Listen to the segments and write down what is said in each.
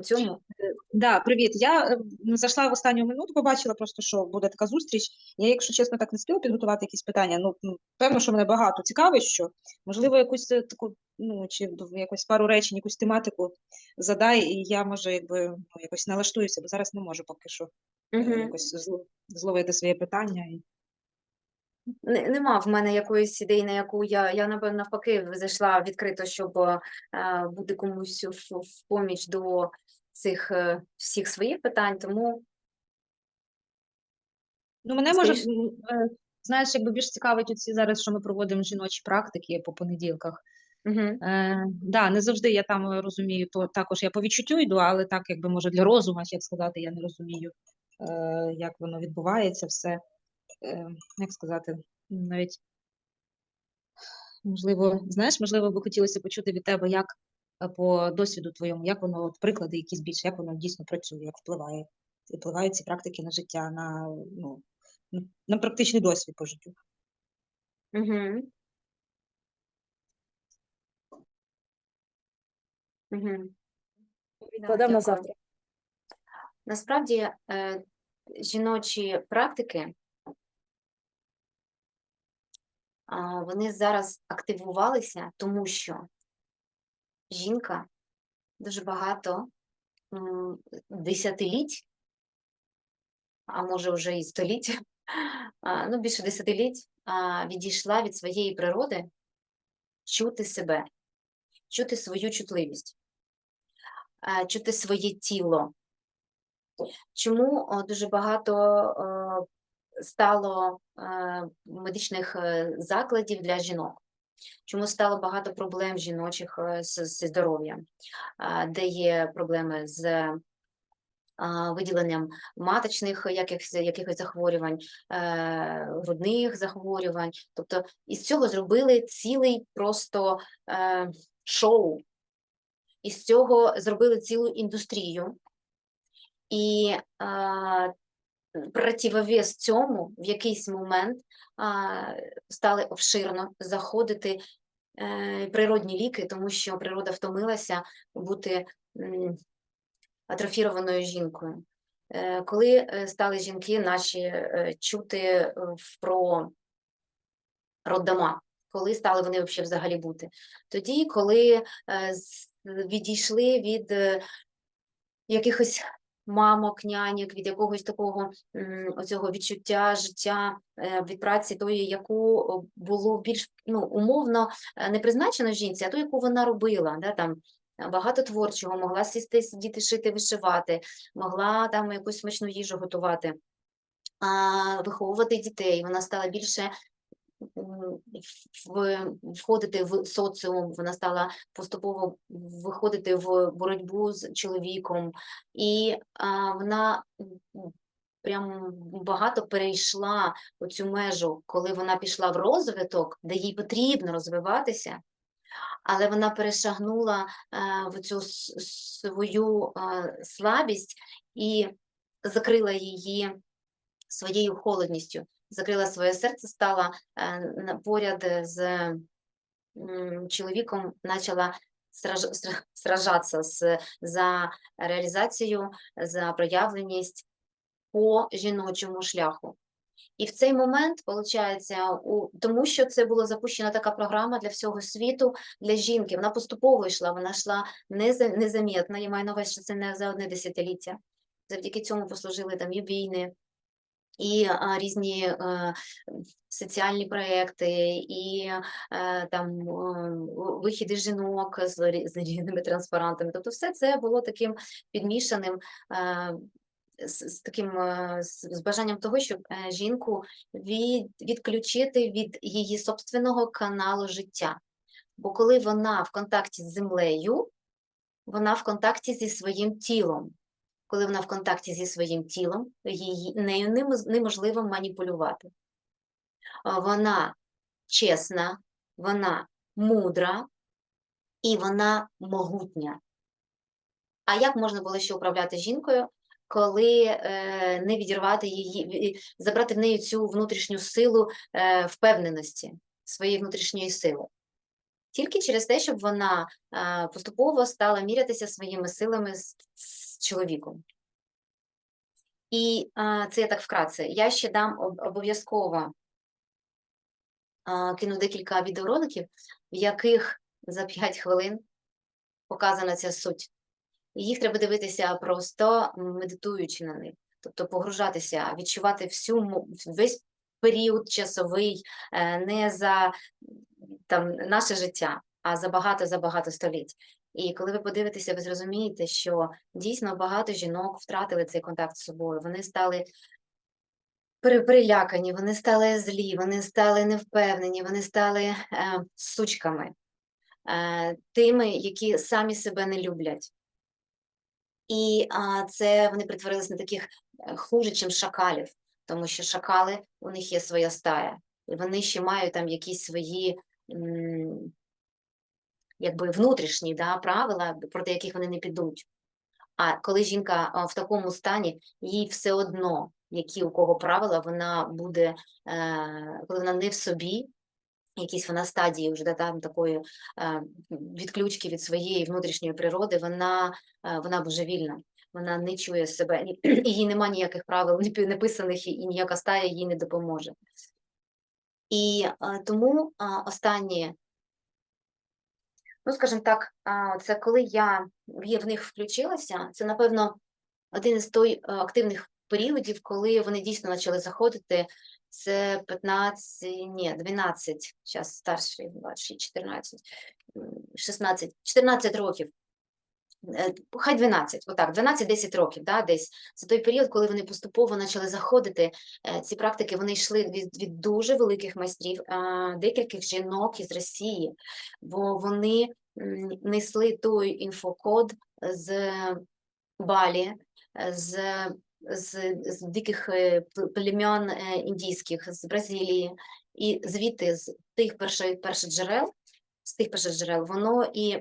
цьому. Да, привіт. Я е, зайшла в останню минуту, побачила просто, що буде така зустріч. Я, якщо чесно, так не спіла підготувати якісь питання. Ну, певно, що мене багато цікавить, що можливо, якусь е, таку, ну чи якусь пару речень, якусь тематику задай, і я може якби ну, якось налаштуюся, бо зараз не можу поки що Угу. якось зловити своє питання. І... Не, нема в мене якоїсь ідеї, на яку я, я навпаки зайшла відкрито, щоб е, бути комусь в, в поміч до цих е, всіх своїх питань, тому Ну, мене може, Скоріш- м, е, знаєш, якби більш цікавить оці зараз, що ми проводимо жіночі практики по понеділках. угу. Е, да, не завжди я там е, розумію, то також я по відчуттю йду, але так, якби може для розуму, як сказати, я не розумію, е, як воно відбувається, все. Е, як сказати, навіть можливо, знаєш, можливо, би хотілося почути від тебе, як по досвіду твоєму, як воно, от приклади якісь більше, як воно дійсно працює, як впливає, впливають ці практики на життя, на, ну, на- практичний досвід по життю. Угу. Угу. Відкладемо на завтра. Насправді е, жіночі практики вони зараз активувалися, тому що жінка дуже багато десятиліть, а може вже і століть, ну більше десятиліть, відійшла від своєї природи чути себе, чути свою чутливість, чути своє тіло. Чому дуже багато стало е, медичних е, закладів для жінок? Чому стало багато проблем жіночих е, з, здоров'ям, де є проблеми з виділенням маточних якихось, якихось захворювань, е, грудних захворювань. Тобто із цього зробили цілий просто е, шоу. Із цього зробили цілу індустрію. І противовес цьому в якийсь момент стали обширно заходити е, природні ліки, тому що природа втомилася бути атрофірованою жінкою. Е, Коли е, стали жінки наші чути про роддома, коли стали вони взагалі бути? Тоді, коли відійшли від якихось мамок, няньок, від якогось такого оцього відчуття життя, е, від праці тої, яку було більш ну, умовно е, не призначено жінці, а ту, яку вона робила. Да, там, е, багато творчого, могла сісти, сидіти, шити, вишивати, могла там якусь смачну їжу готувати, а, виховувати дітей. Вона стала більше входити в соціум, вона стала поступово виходити в боротьбу з чоловіком, і а, вона прям багато перейшла оцю межу, коли вона пішла в розвиток, де їй потрібно розвиватися, але вона перешагнула е, в цю свою е, слабість і закрила її своєю холодністю, закрила своє серце, стала е, поряд з чоловіком, почала сраж, сражатися за реалізацію, за проявленість по жіночому шляху. І в цей момент, виходить, тому що це була запущена така програма для всього світу, для жінки, вона поступово йшла, вона йшла неза- незамітно, я маю на увазі, що це не за одне десятиліття. Завдяки цьому послужили там і війни, і різні соціальні проекти, і там вихіди жінок з, з різними транспарантами. Тобто, все це було таким підмішаним. З, з таким з, бажанням того, щоб е, жінку від, відключити від її собственного каналу життя. Бо коли вона в контакті з землею, вона в контакті зі своїм тілом. Коли вона в контакті зі своїм тілом, її нею неможливо маніпулювати. Вона чесна, вона мудра і вона могутня. А як можна було ще управляти жінкою, коли е, не відірвати її, забрати в неї цю внутрішню силу е, впевненості, своєї внутрішньої сили? Тільки через те, щоб вона е, поступово стала мірятися своїми силами з, чоловіком. І е, це я так вкратце. Я ще дам обов'язково е, кину декілька відеороликів, в яких за 5 хвилин показана ця суть. Їх треба дивитися просто медитуючи на них, тобто погружатися, відчувати всю весь період часовий не за там наше життя, а за багато за багато століть. І коли ви подивитеся, ви зрозумієте, що дійсно багато жінок втратили цей контакт з собою. Вони стали перелякані, вони стали злі, вони стали невпевнені, вони стали е, сучками, е, тими, які самі себе не люблять. І а, це вони перетворились на таких е, хуже, чим шакалів, тому що шакали у них є своя стая, і вони ще мають там якісь свої якби внутрішні да, правила, проти яких вони не підуть. А коли жінка в такому стані, їй все одно, які у кого правила, вона буде, е, коли вона не в собі, якісь вона стадії вже да, там такої е, відключки від своєї внутрішньої природи, вона, е, вона божевільна. Вона не чує себе, і їй нема ніяких правил пі- написаних, і ніяка стая їй не допоможе. І тому а, останнє, ну скажімо так, це коли я в них включилася, це, напевно, один із той активних періодів, коли вони дійсно почали заходити. Це 15, ні, 12, зараз старший, 26, 14, м, 16, 14 років. Е, Хай 12, отак, 12-10 років, да, десь. Це той період, коли вони поступово почали заходити. Е, Ці практики вони йшли від, від дуже великих майстрів, а, декількох жінок із Росії, бо вони несли той інфокод з Балі, е, з, з, з диких е, плем'ян е, індійських, з Бразилії, і звідти з тих перших перших джерел, з тих перших джерел, воно і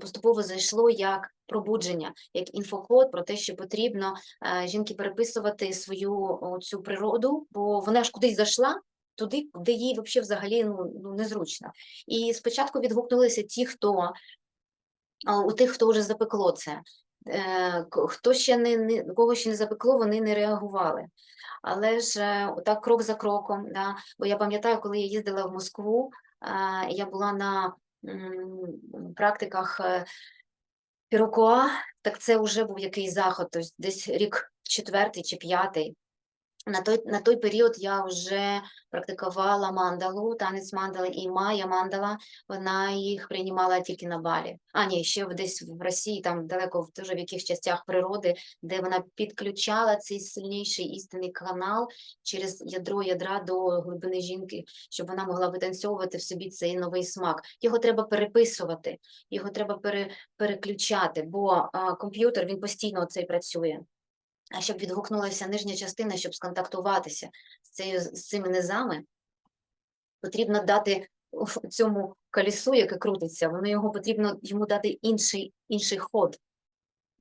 поступово зайшло як пробудження, як інфокод про те, що потрібно е, жінки переписувати свою цю природу, бо вона ж кудись зайшла. Туди, де їй взагалі ну, ну, незручно. І спочатку відгукнулися ті, хто у тих, хто вже запекло це. Е, Хто ще не, не кого ще не запекло, вони не реагували. Але ж е, отак крок за кроком, да, бо я пам'ятаю, коли я їздила в Москву, е, я була на практиках е, Пірокоа, так це вже був якийсь заход, тобто десь рік четвертий чи п'ятий. На той, на той період я вже практикувала мандалу, танець мандали і Майя мандала, вона їх приймала тільки на Балі. А ні, ще десь в Росії, там далеко в дуже в яких частях природи, де вона підключала цей сильніший істинний канал через ядро ядра до глибини жінки, щоб вона могла витанцьовувати в собі цей новий смак. Його треба переписувати, його треба пере, переключати, бо а, комп'ютер він постійно цей працює. Щоб відгукнулася нижня частина, щоб сконтактуватися з, цією, з цими низами, потрібно дати цьому колісу, яке крутиться, воно його потрібно йому дати інший, інший ход.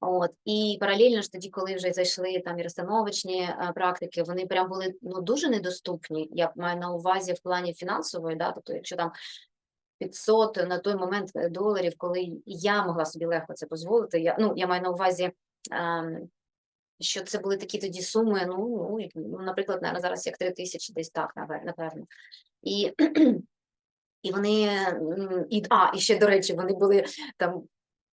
От. І паралельно ж тоді, коли вже зайшли там і розстановочні е, практики, вони прям були ну, дуже недоступні. Я маю на увазі в плані фінансової, да, тобто, якщо там 500 на той момент е, доларів, коли я могла собі легко це дозволити, я, ну, я маю на увазі. ем, що це були такі тоді суми, ну, ну, ну наприклад, наверное, зараз як 3 тисячі, десь так, напевно. І, і вони, і, а, і ще, до речі, вони були там,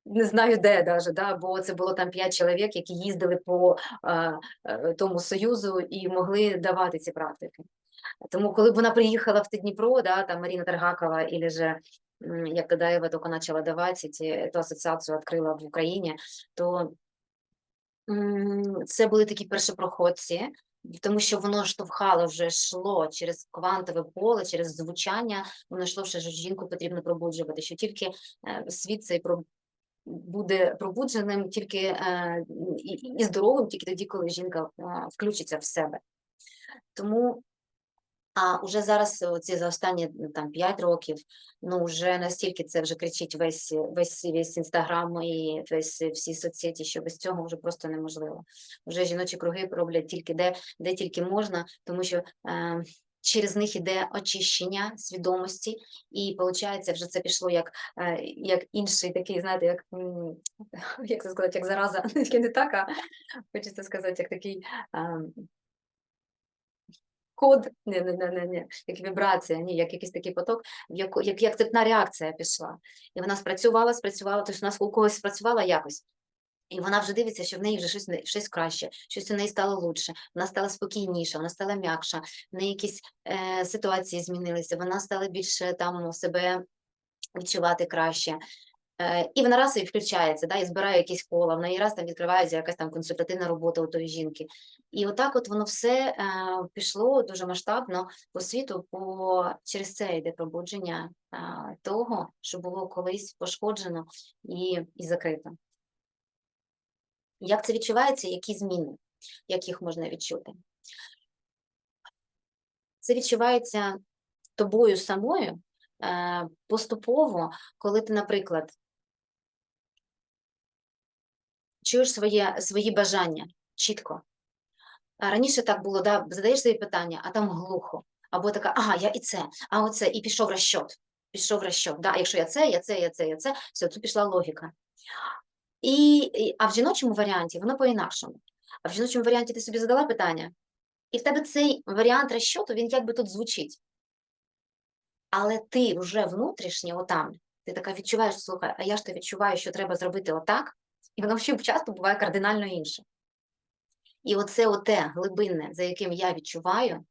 не знаю де даже, да, бо це було там 5 чоловік, які їздили по е, е, тому Союзу і могли давати ці практики. Тому, коли б вона приїхала в Дніпро, да, там Марина Таргакова, или же, як Дадаева только почала давати, ці, эту асоціацію відкрила в Україні, то Це були такі першопроходці, тому що воно штовхало вже йшло через квантове поле, через звучання, воно йшло, що жінку потрібно пробуджувати, що тільки е, світ цей про- буде пробудженим, тільки е, і, здоровим, тільки тоді, коли жінка е, включиться в себе. Тому а уже зараз, ці за останні там 5 років, ну вже настільки це вже кричить весь весь весь інстаграм і весь всі соцсеті, що без цього вже просто неможливо. Вже жіночі круги роблять тільки де, де тільки можна, тому що е, через них іде очищення свідомості, і виходить, вже це пішло як, е, як інший такий, знаєте, як, як це сказати, як зараза, не так, а хочеться сказати, як такий ем, код, не, не, не, не, не, як вібрація, ні, як якийсь такий поток, в яку- як, як цепна реакція пішла. І вона спрацювала, спрацювала, тобто у нас у когось спрацювала якось. І вона вже дивиться, що в неї вже щось, щось краще, щось у неї стало лучше, вона стала спокійніша, вона стала м'якша, в неї якісь е, ситуації змінилися, вона стала більше там себе відчувати краще. І вона раз і включається, да, і збирає якісь кола, в неї раз там відкривається якась там консультативна робота у тої жінки. І отак от воно все е, пішло дуже масштабно по світу, по через це йде пробудження е, того, що було колись пошкоджено і, і закрито. Як це відчувається, які зміни, як їх можна відчути? Це відчувається тобою самою е, поступово, коли ти, наприклад, чуєш своє, свої бажання чітко. Раніше так було, да, задаєш собі питання, а там глухо. Або така, ага, я і це, а оце, і пішов розчот. Пішов розчот. Да, якщо я це, я це, я це, я це, все, тут пішла логіка. І- а в жіночому варіанті воно по-інакшому. А в жіночому варіанті ти собі задала питання, і в тебе цей варіант розчоту, він якби тут звучить. Але ти вже внутрішньо отам, ти така відчуваєш, слухай, а я ж то відчуваю, що треба зробити отак, і воно часто буває кардинально інше. І оце оте глибинне, за яким я відчуваю,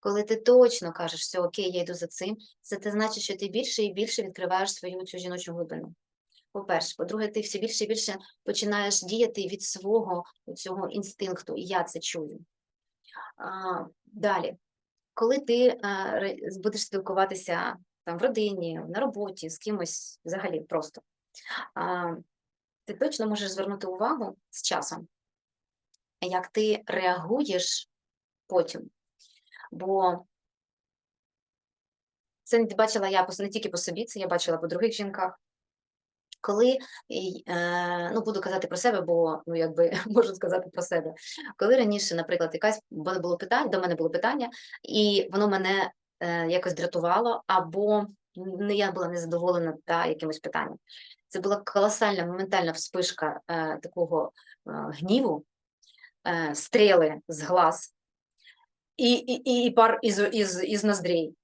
коли ти точно кажеш, все окей, я йду за цим, це те значить, що ти більше і більше відкриваєш свою цю жіночу глибину. По-перше, по-друге, ти все більше і більше починаєш діяти від свого цього інстинкту, і я це чую. А, далі, коли ти а, будеш спілкуватися там в родині, на роботі, з кимось взагалі просто, а, ти точно можеш звернути увагу з часом, як ти реагуєш потім. Бо це бачила я не тільки по собі, це я бачила по других жінках. Коли, е, ну буду казати про себе, бо ну якби можу сказати про себе. Коли раніше, наприклад, якась було питання, до мене було питання, і воно мене е, якось дратувало, або я була незадоволена та якимось питанням. Це була колосальна моментальна вспишка е, такого е, гніву, е, стріли з глаз і, і, і, пар із, із, із ноздрій.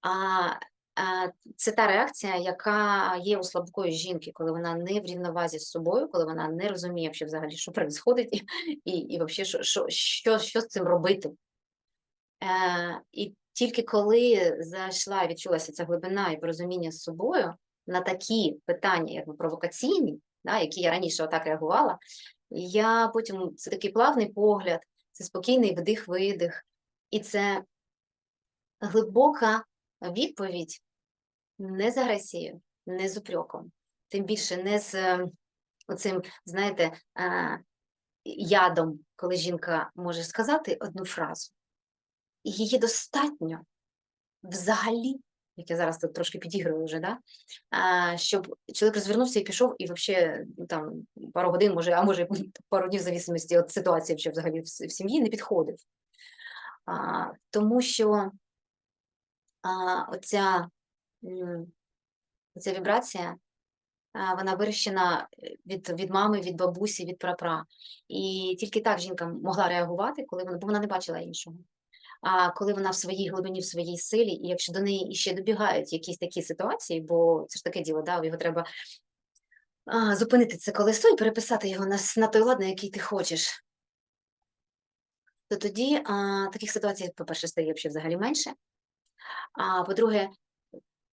А, а це та реакція, яка є у слабкої жінки, коли вона не в рівновазі з собою, коли вона не розуміє, що взагалі, що відбувається, і, і, і взагалі, що, що, що, що з цим робити. Е, і тільки коли зайшла, і відчулася ця глибина і порозуміння з собою на такі питання, як провокаційні, да, які я раніше отак реагувала, я потім це такий плавний погляд, це спокійний вдих-видих, і це глибока відповідь не з агресією, не з упреком, тим більше не з е, оцим, знаєте, е, ядом, коли жінка може сказати одну фразу, і її достатньо взагалі, як я зараз тут трошки підігрую вже, да? а, щоб чоловік розвернувся і пішов, і взагалі ну, там пару годин, може, а може пару днів в зависимості від ситуації, що взагалі в, сім'ї не підходив. А, тому що а, оця, оця вібрація, вона вирощена е, від, від мами, від бабусі, від прапра. І тільки так жінка могла реагувати, коли вона, бо вона не бачила іншого. Коли вона в своїй глибині, в своїй силі, і якщо до неї іще добігають якісь такі ситуації, бо це ж таке діло, да, його треба зупинити це колесо і переписати його на, на той лад, на який ти хочеш, то тоді а, таких ситуацій, по-перше, стає ще взагалі менше. А по-друге,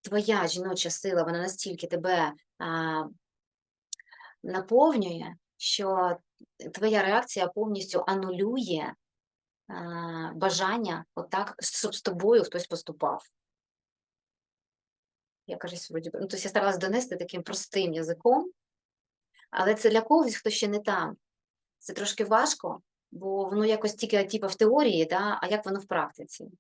твоя жіноча сила, вона настільки тебе а, наповнює, що твоя реакція повністю анулює бажання, отак, щоб з тобою хтось поступав. Я кажу, вроді, ну, тобто я старалась донести таким простим язиком, але це для когось, хто ще не там. Це трошки важко, бо воно якось тільки типу, в теорії, да, а як воно в практиці.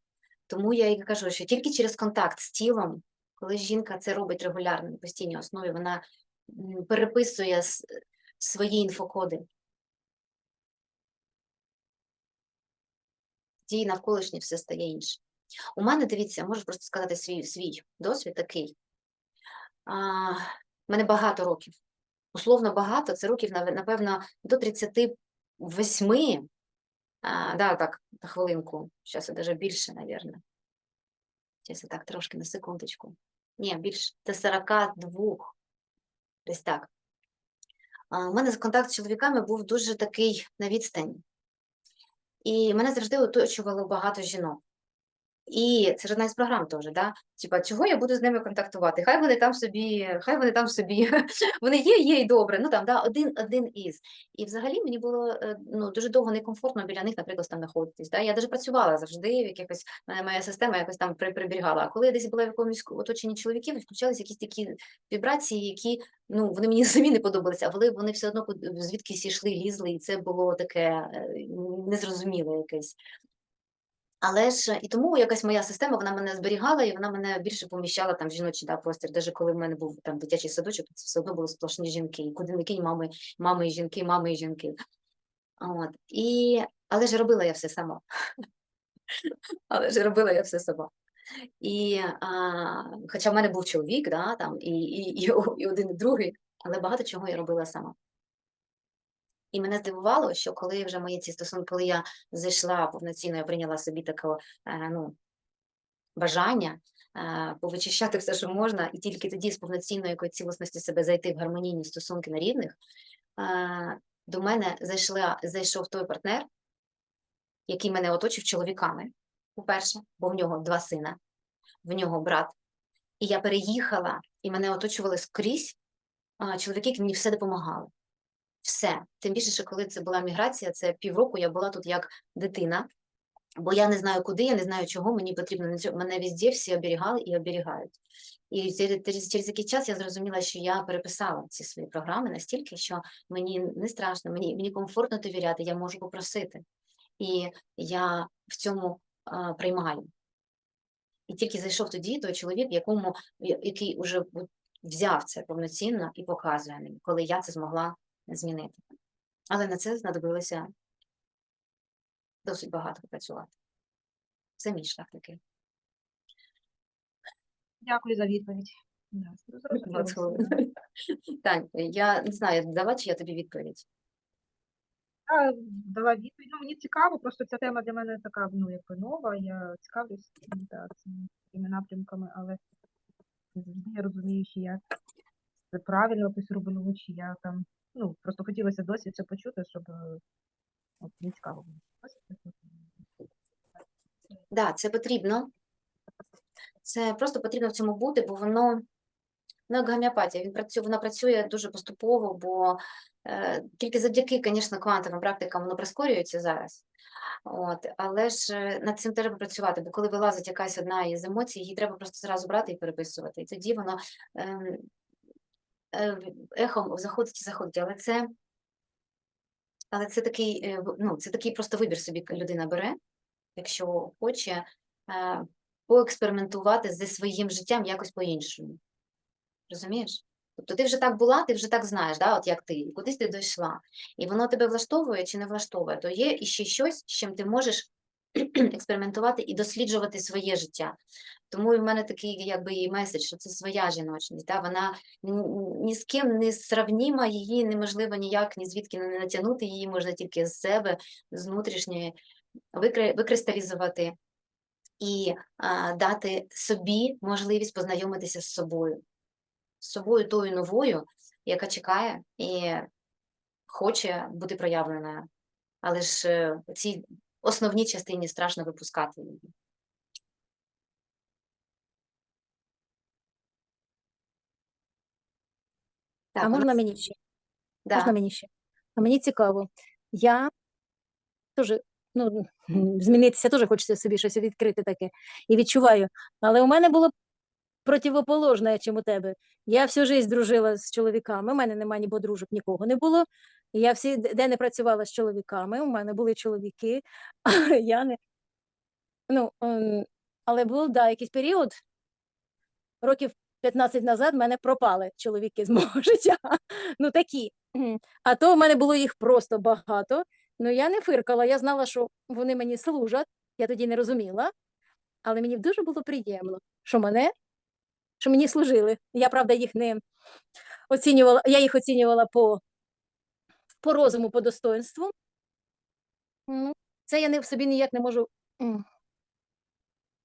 Тому я і кажу, що тільки через контакт з тілом, коли жінка це робить регулярно на постійній основі, вона переписує свої інфокоди. Тоді навколишнє все стає інше. У мене, дивіться, можу просто сказати свій, свій досвід такий. А, мене багато років. Условно багато, це років, напевно, до 38. А, да, так, на хвилинку. Зараз навіть більше, мабуть. Зараз так трошки на секундочку. Ні, більше, до 42. Десь так. У мене контакт з чоловіками був дуже такий на відстані. І мене завжди оточувало багато жінок. І це ж одна із програм теж, да? Типа, чого я буду з ними контактувати? Хай вони там собі, хай вони там собі, вони є, є і добре. Ну там, да, один, один із. І взагалі мені було е, ну, дуже довго некомфортно біля них, наприклад, там знаходитись. Да? Я навіть працювала завжди в якихось, моя система якось там приберігала. А коли я десь була в якомусь оточенні чоловіків, включалися якісь такі вібрації, які ну, вони мені самі не подобалися, але вони все одно звідкись йшли, лізли, і це було таке е, незрозуміле якесь. Але ж і тому якась моя система вона мене зберігала, і вона мене більше поміщала там в жіночий да, простір. Навіть коли в мене був там дитячий садочок, це все одно були сплошні жінки. І куди не кинь мами, мами і жінки, мами і жінки. От. І... Але ж робила я все сама. Але ж робила я все сама. І, а, хоча в мене був чоловік, да, там, і, і, і, і один, і другий, але багато чого я робила сама. І мене здивувало, що коли вже мої ці стосунки, коли я зайшла повноцінно, я прийняла собі таке е, ну, бажання е, повичищати все, що можна, і тільки тоді з повноцінної якої цілісності себе зайти в гармонійні стосунки на рівних, е, до мене зайшла, зайшов той партнер, який мене оточив чоловіками, по-перше, бо в нього два сина, в нього брат. І я переїхала, і мене оточували скрізь чоловіки, які мені все допомагали. Все. Тим більше, що коли це була міграція, це півроку я була тут як дитина, бо я не знаю куди, я не знаю чого, мені потрібно мене везде всі оберігали і оберігають. І через, через, який час я зрозуміла, що я переписала ці свої програми настільки, що мені не страшно, мені, мені комфортно довіряти, я можу попросити. І я в цьому а, приймаю. І тільки зайшов тоді той чоловік, якому, який вже взяв це повноцінно і показує мені, коли я це змогла змінити. Але на це знадобилося досить багато працювати. Це мій шлях такий. Дякую за відповідь. Тань, я не знаю, давати чи я тобі відповідь. Я дала відповідь. Ну, мені цікаво, просто ця тема для мене така, ну, якби нова, я цікавлюсь да, цими напрямками, але завжди я розумію, чи я це правильно якось роблю, чи я там, ну, просто хотілося досвід це почути, щоб е, от, мені цікаво було. Да, це потрібно. Це просто потрібно в цьому бути, бо воно ну, як гомеопатія. Він працює, вона працює дуже поступово, бо е, тільки завдяки, звісно, квантовим практикам воно прискорюється зараз. От, але ж е, над цим треба працювати, бо коли вилазить якась одна із емоцій, її треба просто зразу брати і переписувати. І тоді воно ем, ехом заходить і заходить. Але це, але це такий, е, ну, це такий просто вибір собі людина бере, якщо хоче е, поекспериментувати зі своїм життям якось по-іншому. Розумієш? Тобто ти вже так була, ти вже так знаєш, да, от як ти, кудись ти дійшла. І воно тебе влаштовує чи не влаштовує, то є іще щось, з чим ти можеш експериментувати і досліджувати своє життя. Тому в мене такий якби і меседж, що це своя жіночність. Да? Вона ні- з ким не сравніма, її неможливо ніяк, ні звідки не натягнути, її можна тільки з себе, з внутрішньої викристалізувати і а, дати собі можливість познайомитися з собою, з собою тою новою, яка чекає і хоче бути проявленою. Але ж е, в цій основній частині страшно випускати її. Так, А можна нас- мені ще? да. Можна мені ще? А мені цікаво. Я теж, ну, змінитися теж хочеться собі щось відкрити таке. І відчуваю. Але у мене було противоположне, чим у тебе. Я всю життя дружила з чоловіками. У мене немає ні подружок, нікого не було. І Я всі де не працювала з чоловіками. У мене були чоловіки, я не. Ну, ем, але був да, якийсь період, років 15 назад в мене пропали чоловіки з мого життя. Ну такі. А то в мене було їх просто багато. Ну я не фиркала, я знала, що вони мені служать. Я тоді не розуміла, але мені дуже було приємно, що мене, що мені служили. Я, правда, їх не оцінювала, я їх оцінювала по, по розуму, по достоинству. Ну, це я не в собі ніяк не можу.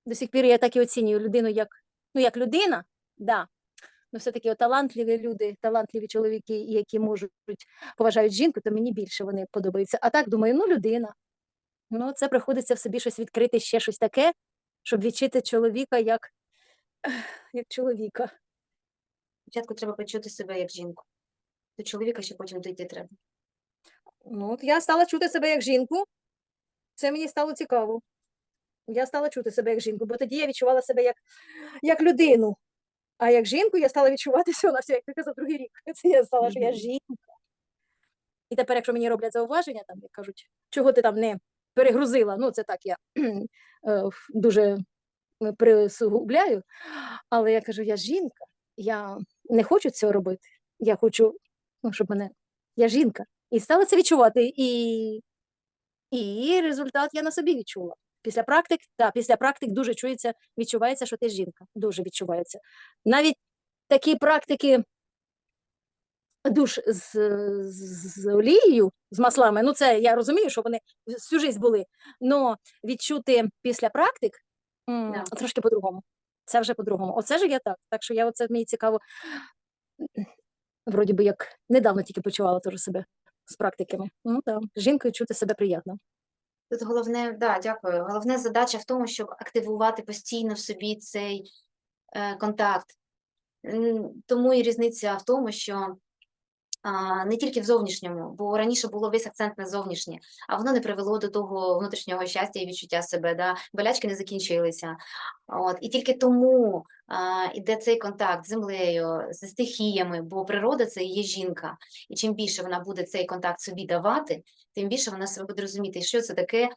До сих пір я так і оцінюю людину як, ну, як людина, да. Ну, все-таки талантливі люди, талантливі чоловіки, які можуть поважають жінку, то мені більше вони подобаються. А так думаю, ну людина. Ну, це приходиться в собі щось відкрити, ще щось таке, щоб відчути чоловіка як, як чоловіка. Спочатку треба почути себе як жінку. До чоловіка ще потім дійти треба. Ну, от я стала чути себе як жінку. Це мені стало цікаво. Я стала чути себе як жінку, бо тоді я відчувала себе як, як людину. А як жінку я стала відчувати все на все, як ти казав, другий рік. Це я стала, що я жінка. І тепер, якщо мені роблять зауваження, там як кажуть, чого ти там не перегрузила, ну це так я е, дуже е, присугубляю. Але я кажу, я жінка, я не хочу цього робити. Я хочу, ну, щоб мене. Я жінка. І стала це відчувати. І, і результат я на собі відчула. Після практик, так, після практик дуже чується, відчувається, що ти жінка. Дуже відчувається. Навіть такі практики душ з, з, з олією, з маслами, ну це я розумію, що вони всю життя були. але відчути після практик м, Да. трошки по-другому. Це вже по-другому. Оце ж я так. Так що я оце мені цікаво. Вроді би як недавно тільки почувала теж себе з практиками. Ну так, жінкою чути себе приємно. Тут головне, да, дякую. Головне задача в тому, щоб активувати постійно в собі цей е, контакт. Тому і різниця в тому, що не тільки в зовнішньому, бо раніше було весь акцент на зовнішнє, а воно не привело до того внутрішнього щастя і відчуття себе. Да? Болячки не закінчилися. От. І тільки тому а, іде цей контакт з землею, з стихіями, бо природа це є жінка. І чим більше вона буде цей контакт собі давати, тим більше вона себе буде розуміти, що це таке,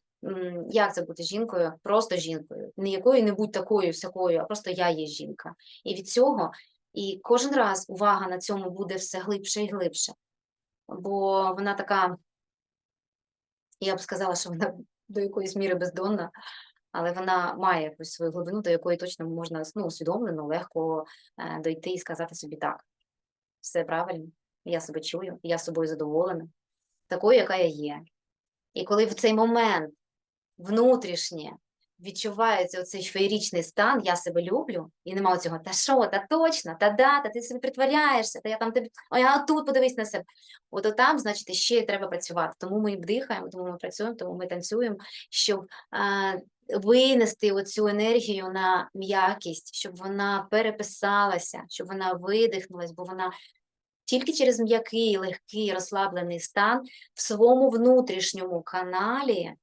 як це бути жінкою, просто жінкою, не якою-небудь такою всякою, а просто я є жінка. І від цього і кожен раз увага на цьому буде все глибше і глибше. Бо вона така, я б сказала, що вона до якоїсь міри бездонна, але вона має якусь свою глибину, до якої точно можна ну, усвідомлено, легко е, дойти і сказати собі так. Все правильно, я себе чую, я собою задоволена, такою, яка я є. І коли в цей момент внутрішнє відчувається оцей феєрічний стан, я себе люблю, і нема цього, та що, та точно, та да, та ти собі притворяєшся, та я там тобі, а тут подивись на себе. От там, значить, ще треба працювати. Тому ми дихаємо, тому ми працюємо, тому ми танцюємо, щоб а, винести оцю енергію на м'якість, щоб вона переписалася, щоб вона видихнулась, бо вона тільки через м'який, легкий, розслаблений стан в своєму внутрішньому каналі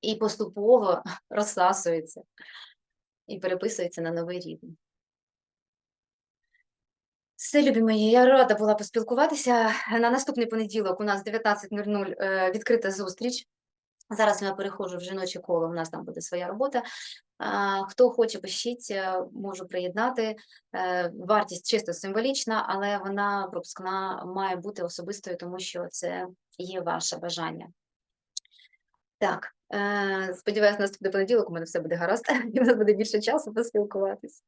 і поступово розсасується і переписується на новий рівень. Все, любі мої, я рада була поспілкуватися. На наступний понеділок у нас 19.00 е, відкрита зустріч. Зараз я переходжу в жіноче коло, у нас там буде своя робота. Хто хоче, пишіть, е, можу приєднати. Е, Вартість чисто символічна, але вона пропускна має бути особистою, тому що це є ваше бажання. Так, е, сподіваюся, наступний понеділок у мене все буде гаразд, і в нас буде більше часу поспілкуватись.